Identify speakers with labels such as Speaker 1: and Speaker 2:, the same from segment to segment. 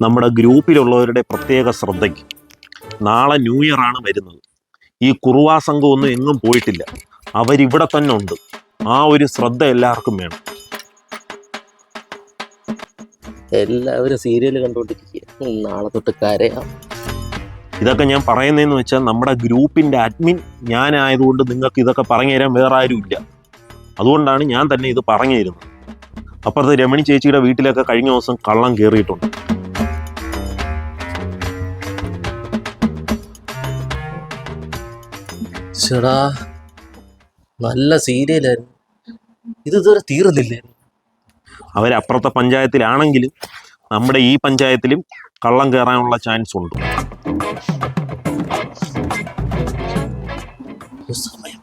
Speaker 1: നമ്മുടെ ഗ്രൂപ്പിലുള്ളവരുടെ പ്രത്യേക ശ്രദ്ധയ്ക്ക്. നാളെ ന്യൂ ഇയർ ആണ് വരുന്നത്. ഈ കുറുവാ സംഘം ഒന്നും എങ്ങും പോയിട്ടില്ല. അവരിവിടെ തന്നെ ഉണ്ട്. ആ ഒരു ശ്രദ്ധ എല്ലാവർക്കും വേണം.
Speaker 2: എല്ലാവരും സീരിയൽ കണ്ടുകൊണ്ടിരിക്കുക നാളെ തൊട്ട് കരയാം.
Speaker 1: ഇതൊക്കെ ഞാൻ പറയുന്നതെന്ന് വെച്ചാൽ നമ്മുടെ ഗ്രൂപ്പിന്റെ അഡ്മിൻ ഞാനായതുകൊണ്ട് നിങ്ങൾക്ക് ഇതൊക്കെ പറഞ്ഞു തരാൻ വേറെ ആരും ഇല്ല. അതുകൊണ്ടാണ് ഞാൻ തന്നെ ഇത് പറഞ്ഞു തരുന്നത്. അപ്പുറത്ത് രമണി ചേച്ചിയുടെ വീട്ടിലൊക്കെ കഴിഞ്ഞ ദിവസം കള്ളം കയറിയിട്ടുണ്ട്.
Speaker 2: ചേടാ നല്ല സീരിയലായിരുന്നു. ഇത് ഇതുവരെ തീർന്നില്ലേ?
Speaker 1: അവരപ്പുറത്തെ പഞ്ചായത്തിലാണെങ്കിലും നമ്മുടെ ഈ പഞ്ചായത്തിലും കള്ളം കയറാനുള്ള ചാൻസ് ഉണ്ട്.
Speaker 2: സമയം.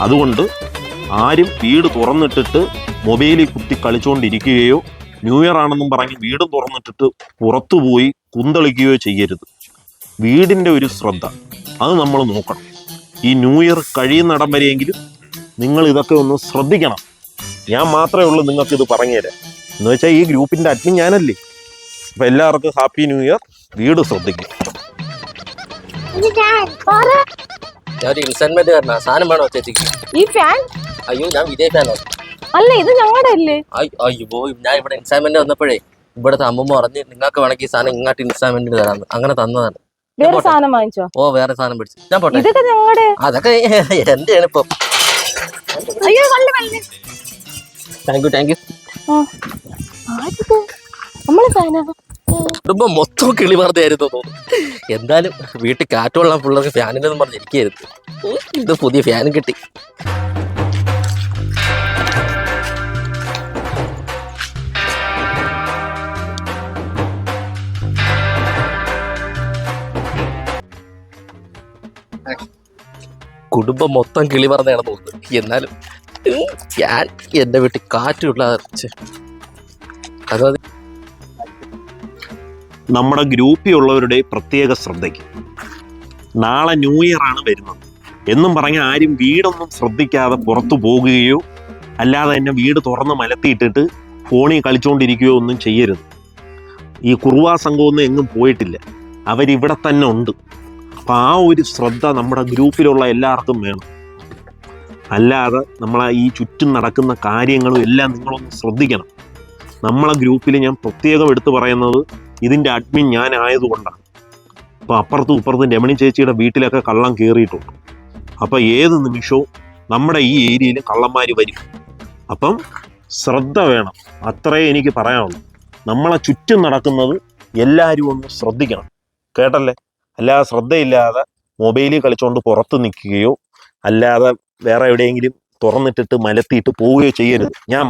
Speaker 1: അതുകൊണ്ട് ആരും വീട് തുറന്നിട്ടിട്ട് മൊബൈലിൽ കുത്തി കളിച്ചുകൊണ്ടിരിക്കുകയോ ന്യൂ ഇയർ ആണെന്നും പറഞ്ഞ് വീട് തുറന്നിട്ടിട്ട് പുറത്തുപോയി കുന്തളിക്കുകയോ ചെയ്യരുത്. വീടിന്റെ ഒരു ശ്രദ്ധ. അത് നമ്മൾ നോക്കണം. ഈ ന്യൂ ഇയർ കഴിയുന്നിടം വരെയെങ്കിലും നിങ്ങൾ ഇതൊക്കെ ഒന്ന് ശ്രദ്ധിക്കണം. ഞാൻ മാത്രമേ ഉള്ളൂ നിങ്ങൾക്ക് ഇത് പറഞ്ഞുതരാം എന്ന് വെച്ചാൽ ഈ ഗ്രൂപ്പിന്റെ അഡ്മിൻ ഞാനല്ലേ. അപ്പം എല്ലാവർക്കും ഹാപ്പി ന്യൂ ഇയർ. വീട് ശ്രദ്ധിക്കും.
Speaker 2: ഞാൻ ഒരു ഇൻസ്റ്റൻമെന്റ് കാരണ സാധനം വേണോ ചേച്ചിക്ക്?
Speaker 3: ഈ ഫാൻ
Speaker 2: അയ്യോ ഞാൻ വിജയ് ഫാനാണ്
Speaker 3: അല്ല ഇത് ഞങ്ങളുടെ അല്ലേ
Speaker 2: അയ്യോ ഞാൻ ഇവിടെ ഇൻസ്റ്റാൾമെന്റ് വന്നപ്പോഴേ ഇവിടുത്തെ അമ്മമ്മ പറഞ്ഞ് നിങ്ങൾക്ക് വേണമെങ്കിൽ ഈ സാധനം ഇങ്ങോട്ട് ഇൻസ്റ്റാൾമെന്റ് തരാന്ന്. അങ്ങനെ തന്നതാണ്.
Speaker 3: വേറെ സാധനം വാങ്ങിച്ചോ?
Speaker 2: ഓ വേറെ സാധനം പിടിച്ചു. ഞാൻ പോട്ടെ.
Speaker 3: ഇതൊക്കെ ഞങ്ങളുടെ
Speaker 2: അതൊക്കെ എന്റെയാണ് ഇപ്പം.
Speaker 3: അയ്യോ കള്ളി കള്ളി.
Speaker 2: താങ്ക് യു താങ്ക് യു കുടുംബം മൊത്തം കിളി പറഞ്ഞായിരുന്നു തോന്നുന്നു. എന്തായാലും വീട്ടിൽ കാറ്റുള്ള പിള്ളേർക്ക് ഫാനില്ലെന്ന് പറഞ്ഞ് ഇരിക്കായിരുന്നു ഇത് പുതിയ ഫാനും കിട്ടി. കുടുംബം മൊത്തം കിളി പറഞ്ഞാണ് തോന്നുന്നത് എന്നാലും ഞാൻ എന്റെ വീട്ടിൽ കാറ്റുള്ള അതായത്.
Speaker 1: നമ്മുടെ ഗ്രൂപ്പിലുള്ളവരുടെ പ്രത്യേക ശ്രദ്ധയ്ക്ക്. നാളെ ന്യൂ ഇയർ ആണ് വരുന്നത്. എന്നും പറഞ്ഞ് ആരും വീടൊന്നും ശ്രദ്ധിക്കാതെ പുറത്തു പോകുകയോ അല്ലാതെ തന്നെ വീട് തുറന്ന് മലത്തിയിട്ടിട്ട് ഫോണിൽ കളിച്ചുകൊണ്ടിരിക്കുകയോ ഒന്നും ചെയ്യരുത്. ഈ കുറുവാ സംഘമൊന്നും എങ്ങും പോയിട്ടില്ല. അവരിവിടെ തന്നെ ഉണ്ട്. അപ്പം ആ ഒരു ശ്രദ്ധ നമ്മുടെ ഗ്രൂപ്പിലുള്ള എല്ലാവർക്കും വേണം. അല്ലാതെ നമ്മളെ ഈ ചുറ്റും നടക്കുന്ന കാര്യങ്ങളും എല്ലാം നിങ്ങളൊന്ന് ശ്രദ്ധിക്കണം. നമ്മളെ ഗ്രൂപ്പിൽ ഞാൻ പ്രത്യേകം എടുത്തു പറയുന്നത് ഇതിന്റെ അഡ്മിൻ ഞാൻ ആയതുകൊണ്ടാണ്. അപ്പോൾ അപ്പുറത്തും ഇപ്പുറത്തും രമണി ചേച്ചിയുടെ വീട്ടിലൊക്കെ കള്ളം കയറിയിട്ടുണ്ട് അപ്പോൾ ഏത് നിമിഷവും നമ്മുടെ ഈ ഏരിയയിൽ കള്ളന്മാർ വരും. അപ്പം ശ്രദ്ധ വേണം. അത്രേ എനിക്ക് പറയാനുള്ളൂ. നമ്മളെ ചുറ്റും നടക്കുന്നത് എല്ലാവരും ഒന്ന് ശ്രദ്ധിക്കണം. കേട്ടല്ലേ? അല്ലാതെ ശ്രദ്ധയില്ലാതെ മൊബൈലിൽ കളിച്ചുകൊണ്ട് പുറത്ത് നിൽക്കുകയോ അല്ലാതെ വേറെ എവിടെയെങ്കിലും തുറന്നിട്ടിട്ട് മലത്തിയിട്ട് പോവുകയോ ചെയ്യരുത്. ഞാൻ